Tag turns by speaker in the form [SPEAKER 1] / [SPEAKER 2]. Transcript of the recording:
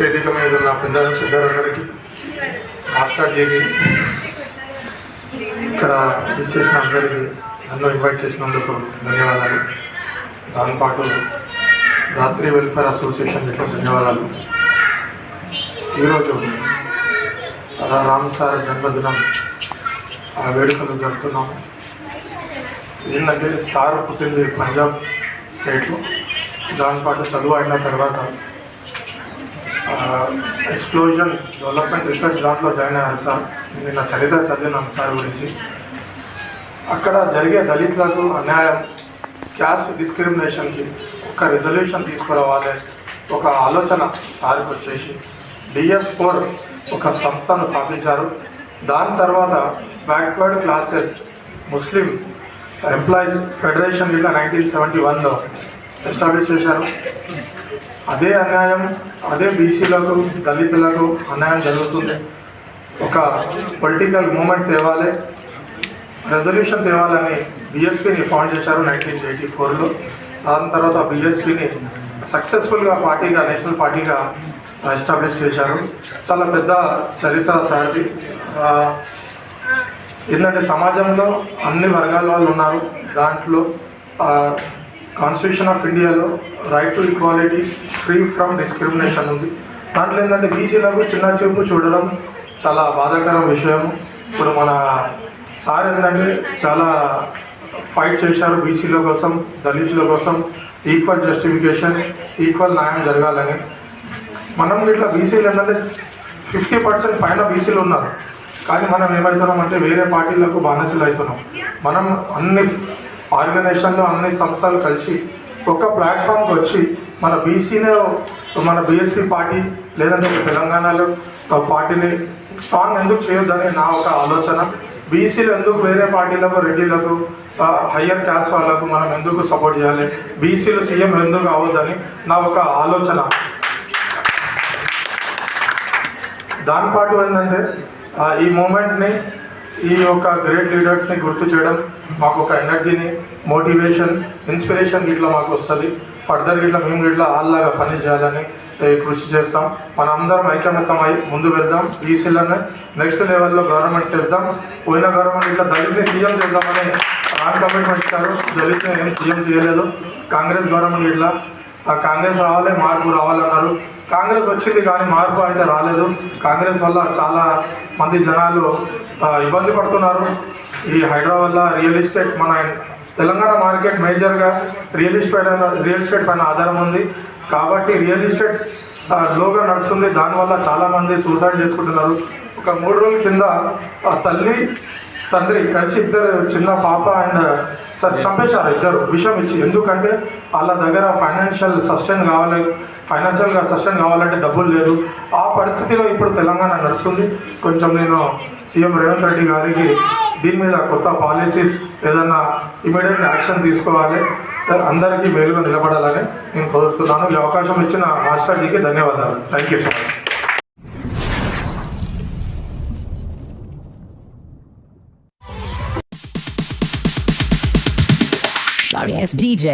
[SPEAKER 1] వేదిక మీద ఉన్న పెద్ద పెద్దలందరికీ మాస్టర్ జీవి ఇక్కడ విచ్చేసిన అందరికీ నన్ను ఇన్వైట్ చేసినందుకు ధన్యవాదాలు. దానిపాటు రాత్రి వెల్ఫేర్ అసోసియేషన్ యొక్క ధన్యవాదాలు. ఈరోజు రామ్ సార్ జన్మదినం ఆ వేడుకలు జరుపుతున్నాము. ఏంటంటే సార్ పుట్టింది పంజాబ్ స్టేట్లో. దానిపాటు చదువు అయిన తర్వాత ఎక్స్ప్లోజన్ డెవలప్మెంట్ రీసెర్చ్ దాంట్లో జాయిన్ అయ్యాను సార్. నిన్న చరిత్ర చదివినాను సార్ గురించి. అక్కడ జరిగే దళితులకు అన్యాయం క్యాస్ట్ డిస్క్రిమినేషన్కి ఒక రిజల్యూషన్ తీసుకురావాలి ఒక ఆలోచన సార్కి వచ్చేసి డిఎస్ ఫోర్ ఒక సంస్థను స్థాపించారు. దాని తర్వాత backward classes Muslim employees federation ఇలా నైన్టీన్ సెవెంటీ వన్లో ఎస్టాబ్లిష్ చేశారు. అదే అన్యాయం అదే బీసీలకు దళితులకు అన్యాయం జరుగుతుంది. ఒక పొలిటికల్ మూమెంట్ తేవాలి రెజల్యూషన్ తేవాలని బిఎస్పిని ఫౌండ్ చేశారు నైన్టీన్ ఎయిటీ ఫోర్లో దాని తర్వాత బీఎస్పీని సక్సెస్ఫుల్గా పార్టీగా నేషనల్ పార్టీగా ఎస్టాబ్లిష్ చేశారు. చాలా పెద్ద చరిత్ర సారి ఏంటంటే సమాజంలో అన్ని వర్గాల వాళ్ళు ఉన్నారు. దాంట్లో కాన్స్టిట్యూషన్ ఆఫ్ ఇండియాలో right to equality free from discrimination ఉంది. దాంట్లో ఏంటంటే బీసీలకు చిన్న చూపు చూడడం చాలా బాధాకరం విషయం. ఇప్పుడు మన సార్ ఏంటంటే చాలా ఫైట్ చేశారు బీసీల కోసం దళితుల కోసం ఈక్వల్ జస్టిఫికేషన్ ఈక్వల్ న్యాయం జరగాలని. మనం ఇట్లా బీసీలు ఏంటంటే ఫిఫ్టీ పర్సెంట్ పైన బీసీలు ఉన్నారు. కానీ మనం ఏమవుతున్నాం అంటే వేరే పార్టీలకు బానిసలు అవుతున్నాం మనం అన్ని ఆర్గనైజేషన్లు అన్ని సంస్థలు కలిసి ఒక ప్లాట్ఫామ్కి వచ్చి మన బీసీలో మన బీఎస్సీ పార్టీ లేదంటే తెలంగాణలో పార్టీని స్ట్రాంగ్ ఎందుకు చేయొద్దని నా ఒక ఆలోచన. బీసీలు ఎందుకు వేరే పార్టీలకు రెడ్డిలకు హయ్యర్ క్యాస్ట్ వాళ్ళకు మనం ఎందుకు సపోర్ట్ చేయాలి? బీసీలు సీఎం ఎందుకు అవ్వద్దని నా ఒక ఆలోచన. దాని పాటు ఏంటంటే ఈ మూమెంట్ని ఈ యొక్క గ్రేట్ లీడర్స్ని గుర్తు చేయడం మాకు ఒక ఎనర్జీని మోటివేషన్ ఇన్స్పిరేషన్ ఇట్లా మాకు వస్తుంది. ఫర్దర్ ఇట్లా మేము ఇట్లా ఆల్లాగా పని చేయాలని కృషి చేస్తాం. మనందరం ఐకమత్యం అయి ముందు వెళ్దాం. ఈసీలను నెక్స్ట్ లెవెల్లో గవర్నమెంట్ తెస్తాం. పోయిన గవర్నమెంట్ ఇట్లా దళిత్ని సీఎం చేద్దామని రాంగ్ కమిట్మెంట్ ఇచ్చారు. దళిత్ని ఏం సీఎం చేయలేదు. కాంగ్రెస్ గవర్నమెంట్ ఇట్లా ఆ కాంగ్రెస్ రావాలి మార్పు రావాలన్నారు. కాంగ్రెస్ వచ్చింది కానీ మార్పు అయితే రాలేదు. కాంగ్రెస్ వల్ల చాలా మంది జనాలు ఇబ్బంది పడుతున్నారు. ఈ హైదరాబాద్ రియల్ ఎస్టేట్ మన తెలంగాణ మార్కెట్ మేజర్గా రియల్ ఎస్టేట్ రియల్ ఎస్టేట్ పైన ఆధారం ఉంది. కాబట్టి రియల్ ఎస్టేట్ స్లోగా నడుస్తుంది. దానివల్ల చాలామంది సూసైడ్ చేసుకుంటున్నారు. ఒక మూడు రోజుల కింద తల్లి తండ్రి కలిసి ఇద్దరు చిన్న పాప అండ్ సార్ చంపేశారు ఇద్దరు విషయం ఇచ్చి. ఎందుకంటే వాళ్ళ దగ్గర ఫైనాన్షియల్ సస్టైన్ కావాలి ఫైనాన్షియల్గా సస్టైన్ కావాలంటే డబ్బులు లేదు. ఆ పరిస్థితిలో ఇప్పుడు తెలంగాణ నడుస్తుంది. కొంచెం నేను సీఎం రేవంత్ రెడ్డి గారికి దీని మీద కొత్త పాలసీస్ ఏదన్నా ఇమీడియట్ యాక్షన్ తీసుకోవాలి. అందరికీ మేలుగా నిలబడాలని నేను కోరుతున్నాను. ఈ అవకాశం ఇచ్చిన మాస్టర్జీకి ధన్యవాదాలు. Thank you so much
[SPEAKER 2] Sorry ass DJ.